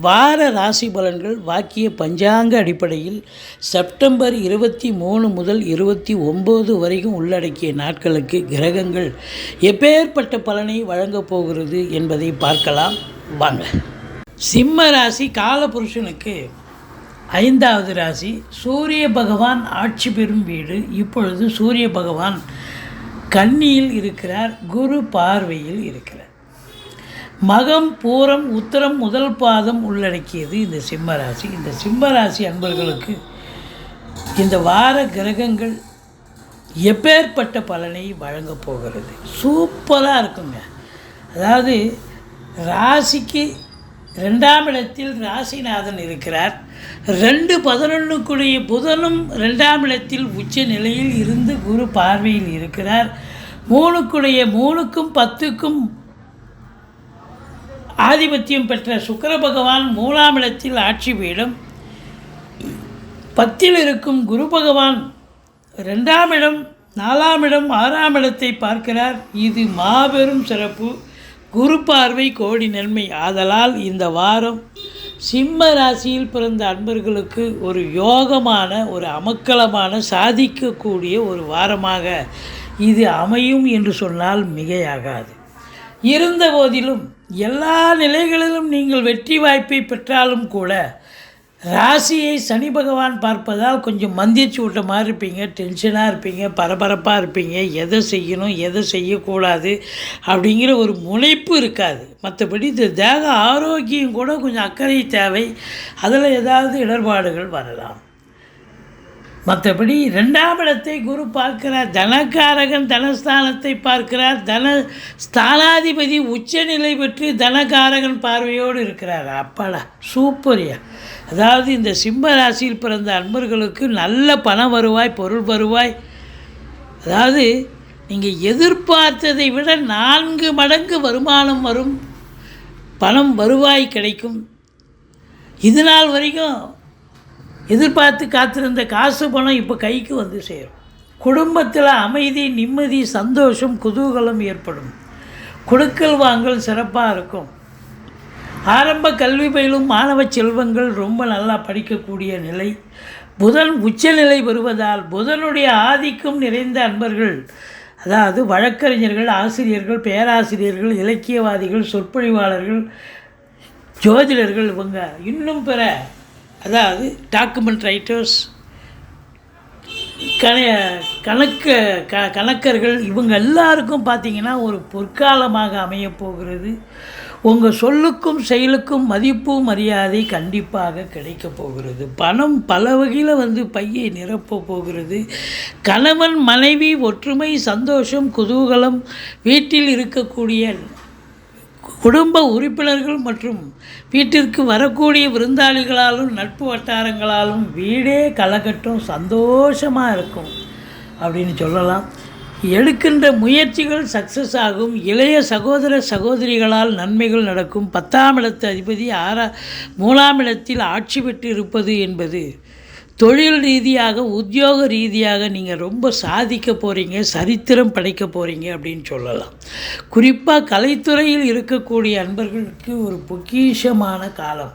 வார ராசி பலன்கள் வாக்கிய பஞ்சாங்க அடிப்படையில் செப்டம்பர் இருபத்தி மூணு முதல் இருபத்தி ஒம்பது வரைக்கும் உள்ளடக்கிய நாட்களுக்கு கிரகங்கள் எப்பேற்பட்ட பலனை வழங்கப் போகிறது என்பதை பார்க்கலாம். வாங்க. சிம்ம ராசி காலபுருஷனுக்கு ஐந்தாவது ராசி சூரிய பகவான் ஆட்சி பெறும் வீடு. இப்பொழுது சூரிய பகவான் கன்னியில் இருக்கிறார் குரு பார்வையில் இருக்கிறார். மகம் பூரம் உத்தரம் முதல் பாதம் உள்ளடக்கியது இந்த சிம்மராசி. இந்த சிம்மராசி அன்பர்களுக்கு இந்த வார கிரகங்கள் எப்பேற்பட்ட பலனை வழங்கப் போகிறது? சூப்பராக இருக்குங்க. அதாவது ராசிக்கு ரெண்டாம் இடத்தில் ராசிநாதன் இருக்கிறார். ரெண்டு பதினொன்றுக்குடைய புதனும் ரெண்டாம் இடத்தில் உச்ச நிலையில் இருந்து குரு பார்வையில் இருக்கிறார். மூணுக்குடைய மூணுக்கும் பத்துக்கும் ஆதிபத்தியம் பெற்ற சுக்கர பகவான் மூலாமிடத்தில் ஆட்சி பீடம். பத்தில் இருக்கும் குரு பகவான் ரெண்டாம் இடம் நாலாம் இடம் ஆறாம் இடத்தை பார்க்கிறார். இது மாபெரும் சிறப்பு. குரு பார்வை கோடி நன்மை. ஆதலால் இந்த வாரம் சிம்ம ராசியில் பிறந்த அன்பர்களுக்கு ஒரு யோகமான ஒரு அமக்கலமான சாதிக்கக்கூடிய ஒரு வாரமாக இது அமையும் என்று சொன்னால் மிகையாகாது. இருந்த போதிலும் எல்லா நிலைகளிலும் நீங்கள் வெற்றி வாய்ப்பை பெற்றாலும் கூட ராசியை சனி பகவான் பார்ப்பதால் கொஞ்சம் மந்திச்சு விட்ட மாதிரி இருப்பீங்க டென்ஷனாக இருப்பீங்க பரபரப்பாக இருப்பீங்க எதை செய்யணும் எதை செய்யக்கூடாது அப்படிங்கிற ஒரு முனைப்பு இருக்காது. மற்றபடி இந்த தேக ஆரோக்கியம் கூட கொஞ்சம் அக்கறை தேவை. அதில் ஏதாவது இடர்பாடுகள் வரலாம். மற்றபடி ரெண்டாம் இடத்தை குரு பார்க்கிறார். தனக்காரகன் தனஸ்தானத்தை பார்க்கிறார். தன ஸ்தானாதிபதி உச்சநிலை பெற்று தனகாரகன் பார்வையோடு இருக்கிறார். அப்பாடா சூப்பரியா. அதாவது இந்த சிம்ம ராசியில் பிறந்த அன்பர்களுக்கு நல்ல பண வருவாய் பொருள் வருவாய். அதாவது நீங்கள் எதிர்பார்த்ததை விட நான்கு மடங்கு வருமானம் வரும் பணம் வருவாய் கிடைக்கும். இது நாள் வரைக்கும் எதிர்பார்த்து காத்திருந்த காசு பணம் இப்போ கைக்கு வந்து சேரும். குடும்பத்தில் அமைதி நிம்மதி சந்தோஷம் குதூகலம் ஏற்படும். கொடுக்கல் வாங்கல் சிறப்பாக இருக்கும். ஆரம்ப கல்வி பயிலும் மாணவ செல்வங்கள் ரொம்ப நல்லா படிக்கக்கூடிய நிலை. புதன் உச்சநிலை வருவதால் புதனுடைய ஆதிக்கம் நிறைந்த அன்பர்கள் அதாவது வழக்கறிஞர்கள் ஆசிரியர்கள் பேராசிரியர்கள் இலக்கியவாதிகள் சொற்பொழிவாளர்கள் ஜோதிடர்கள் இவங்க இன்னும் பிற அதாவது டாக்குமெண்ட் ரைட்டர்ஸ் கண கணக்கு க கணக்கர்கள் இவங்க எல்லாருக்கும் பார்த்திங்கன்னா ஒரு பொற்காலமாக அமையப்போகிறது உங்கள் சொல்லுக்கும் செயலுக்கும் மதிப்பு மரியாதை கண்டிப்பாக கிடைக்கப் போகிறது. பணம் பல வகையில் வந்து பையை நிரப்ப போகிறது. கணவன் மனைவி ஒற்றுமை சந்தோஷம் குதூகலம் வீட்டில் இருக்கக்கூடிய குடும்ப உறுப்பினர்கள் மற்றும் வீட்டிற்கு வரக்கூடிய விருந்தாளிகளாலும் நட்பு வட்டாரங்களாலும் வீடே கலகட்டும் சந்தோஷமாக இருக்கும் அப்படின்னு சொல்லலாம். எடுக்கின்ற முயற்சிகள் சக்ஸஸ் ஆகும். இளைய சகோதர சகோதரிகளால் நன்மைகள் நடக்கும். பத்தாம் இடத்து அதிபதி ஆறா மூலாம் இடத்தில் ஆட்சி பெற்று இருப்பது என்பது தொழில் ரீதியாக உத்தியோக ரீதியாக நீங்கள் ரொம்ப சாதிக்க போகிறீங்க சரித்திரம் படைக்க போகிறீங்க அப்படின்னு சொல்லலாம். குறிப்பாக கலைத்துறையில் இருக்கக்கூடிய அன்பர்களுக்கு ஒரு பொக்கிஷமான காலம்.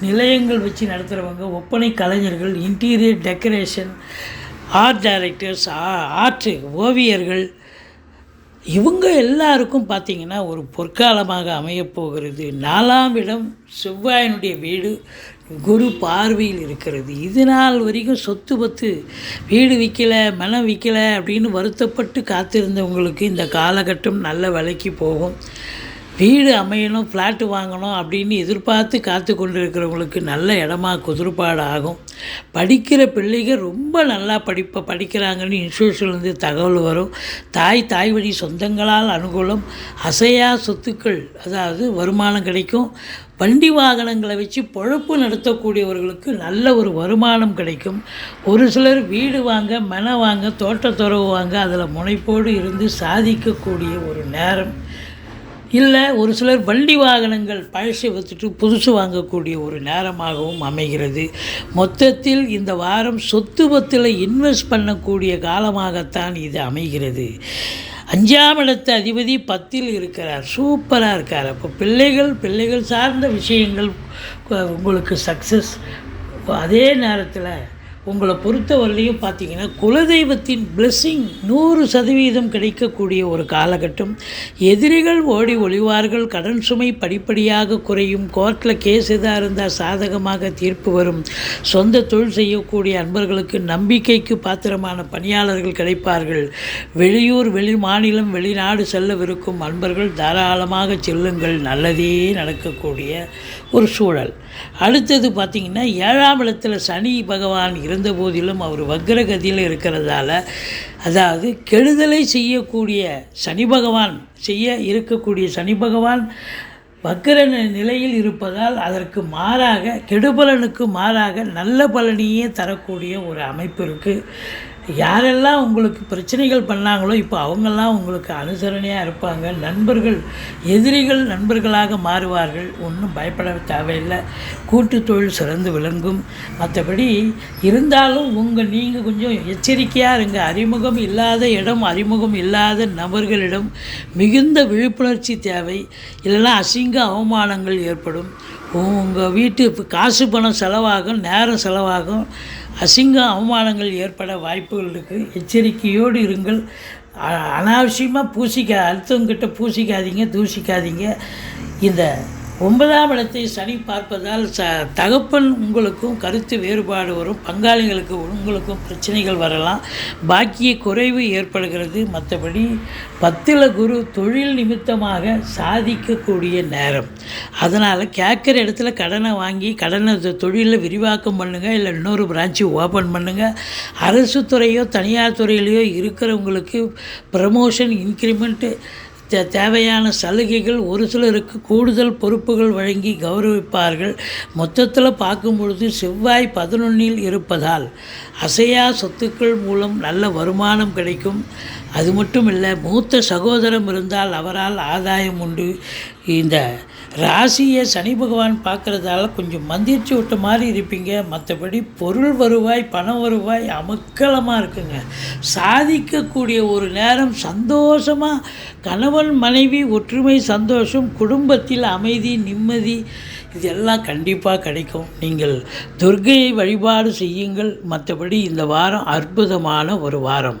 நிலையங்கள் வச்சு நடத்துகிறவங்க ஒப்பனை கலைஞர்கள் interior decoration art directors art ஓவியர்கள் இவங்க எல்லாருக்கும் பார்த்திங்கன்னா ஒரு பொற்காலமாக அமையப் போகிறது. நாலாம் இடம் செவ்வாயினுடைய வீடு குரு பார்வையில் இருக்கிறது. இது நாள் வரைக்கும் சொத்து பத்து வீடு விற்கலை மனம் விற்கலை அப்படின்னு வருத்தப்பட்டு காத்திருந்தவங்களுக்கு இந்த காலகட்டம் நல்ல விலைக்கு போகும். வீடு அமையணும் ஃப்ளாட்டு வாங்கணும் அப்படின்னு எதிர்பார்த்து காத்து கொண்டு இருக்கிறவங்களுக்கு நல்ல இடமா குதிர்பாடு ஆகும். படிக்கிற பிள்ளைங்க ரொம்ப நல்லா படிப்பை படிக்கிறாங்கன்னு இன்ஸ்டியூஷன்லேருந்து தகவல் வரும். தாய் தாய் வழி சொந்தங்களால் அனுகூலம் அசையா சொத்துக்கள் அதாவது வருமானம் கிடைக்கும். வண்டி வாகனங்களை வச்சு பொழப்பு நடத்தக்கூடியவர்களுக்கு நல்ல ஒரு வருமானம் கிடைக்கும். ஒரு சிலர் வீடு வாங்க மனை வாங்க தோட்டத்துறவு வாங்க அதில் முனைப்போடு இருந்து சாதிக்கக்கூடிய ஒரு நேரம். இல்லை ஒரு சிலர் வண்டி வாகனங்கள் பழசை வச்சுட்டு புதுசு வாங்கக்கூடிய ஒரு நேரமாகவும் அமைகிறது. மொத்தத்தில் இந்த வாரம் சொத்து பத்தில் இன்வெஸ்ட் பண்ணக்கூடிய காலமாகத்தான் இது அமைகிறது. அஞ்சாம் இடத்து அதிபதி பத்தில் இருக்கிறார். சூப்பராக இருக்கார். அப்போ பிள்ளைகள் பிள்ளைகள் சார்ந்த விஷயங்கள் உங்களுக்கு சக்ஸஸ் அதே நேரத்தில் உங்களை பொறுத்தவரையிலையும் பார்த்தீங்கன்னா குலதெய்வத்தின் பிளெஸ்ஸிங் நூறு சதவீதம் கிடைக்கக்கூடிய ஒரு காலகட்டம். எதிரிகள் ஓடி ஒளிவார்கள் கடன் சுமை படிப்படியாக குறையும் கோர்ட்டில் கேஸ் எதாக இருந்தால் சாதகமாக தீர்ப்பு வரும். சொந்த தொழில் செய்யக்கூடிய அன்பர்களுக்கு நம்பிக்கைக்கு பாத்திரமான பணியாளர்கள் கிடைப்பார்கள். வெளியூர் வெளி மாநிலம் வெளிநாடு செல்லவிருக்கும் அன்பர்கள் தாராளமாக செல்லுங்கள். நல்லதே நடக்கக்கூடிய ஒரு சூழல். அடுத்தது பார்த்திங்கன்னா ஏழாம் இடத்தில் சனி பகவான் இருந்த போதிலும் அவர் வக்ரகதியில் இருக்கிறதால அதாவது கெடுதலை செய்யக்கூடிய சனி பகவான் செய்ய இருக்கக்கூடிய சனி பகவான் வக்கர நி- நிலையில் இருப்பதால் அதற்கு மாறாக கெடுபலனுக்கு மாறாக நல்ல பலனையே தரக்கூடிய ஒரு அமைப்பு இருக்குது யாரெல்லாம் உங்களுக்கு பிரச்சனைகள் பண்ணாங்களோ இப்போ அவங்கெல்லாம் உங்களுக்கு அனுசரணையாக இருப்பாங்க. நண்பர்கள் எதிரிகள் நண்பர்களாக மாறுவார்கள். ஒன்றும் பயப்பட தேவையில்லை. கூட்டு தொழில் சிறந்து விளங்கும். மற்றபடி இருந்தாலும் உங்கள் நீங்கள் கொஞ்சம் எச்சரிக்கையாக இருங்க. அறிமுகம் இல்லாத இடம் அறிமுகம் இல்லாத நபர்களிடம் மிகுந்த விழிப்புணர்ச்சி தேவை. இல்லைன்னா அசிங்க அவமானங்கள் ஏற்படும். உங்கள் வீட்டு இப்போ காசு பணம் செலவாகும் நேரம் செலவாகும். அசிங்க அவமானங்கள் ஏற்பட வாய்ப்புகள் இருக்குது எச்சரிக்கையோடு இருங்கள். அ- அனாவசியமாக பூசிக்க அடுத்தவங்கிட்ட பூசிக்காதீங்க தூசிக்காதீங்க. இந்த ஒன்பதாம் இடத்தை சனி பார்ப்பதால் ச தகப்பன் உங்களுக்கும் கருத்து வேறுபாடு வரும். பங்காளிகளுக்கு உங்களுக்கும் பிரச்சனைகள் வரலாம். பாக்கிய குறைவு ஏற்படுகிறது. மற்றபடி பத்தில் குரு தொழில் நிமித்தமாக சாதிக்கக்கூடிய நேரம். அதனால் கேட்குற இடத்துல கடனை வாங்கி கடனை தொழிலில் விரிவாக்கம் பண்ணுங்கள் இல்லை இன்னொரு பிரான்ச்சு ஓப்பன் பண்ணுங்கள் அரசு துறையோ தனியார் துறையிலையோ இருக்கிறவங்களுக்கு ப்ரமோஷன் இன்க்ரிமெண்ட்டு தேவையான சலுகைகள் ஒரு சிலருக்கு கூடுதல் பொறுப்புகள் வழங்கி கௌரவிப்பார்கள். மொத்தத்தில் பார்க்கும் பொழுது செவ்வாய் பதினொன்னில் இருப்பதால் அசையா சொத்துக்கள் மூலம் நல்ல வருமானம் கிடைக்கும். அது மட்டும் இல்லை மூத்த சகோதரம் இருந்தால் அவரால் ஆதாயம் உண்டு. இந்த ராசியை சனி பகவான் பார்க்குறதால கொஞ்சம் மந்திரிச்சு விட்ட மாதிரி இருப்பீங்க. மற்றபடி பொருள் வருவாய் பண வருவாய் அமக்கலமாக இருக்குங்க. சாதிக்கக்கூடிய ஒரு நேரம் சந்தோஷமாக கணவன் மனைவி ஒற்றுமை சந்தோஷம் குடும்பத்தில் அமைதி நிம்மதி இதெல்லாம் கண்டிப்பாக கிடைக்கும். நீங்கள் துர்கையை வழிபாடு செய்யுங்கள். மற்றபடி இந்த வாரம் அற்புதமான ஒரு வாரம்.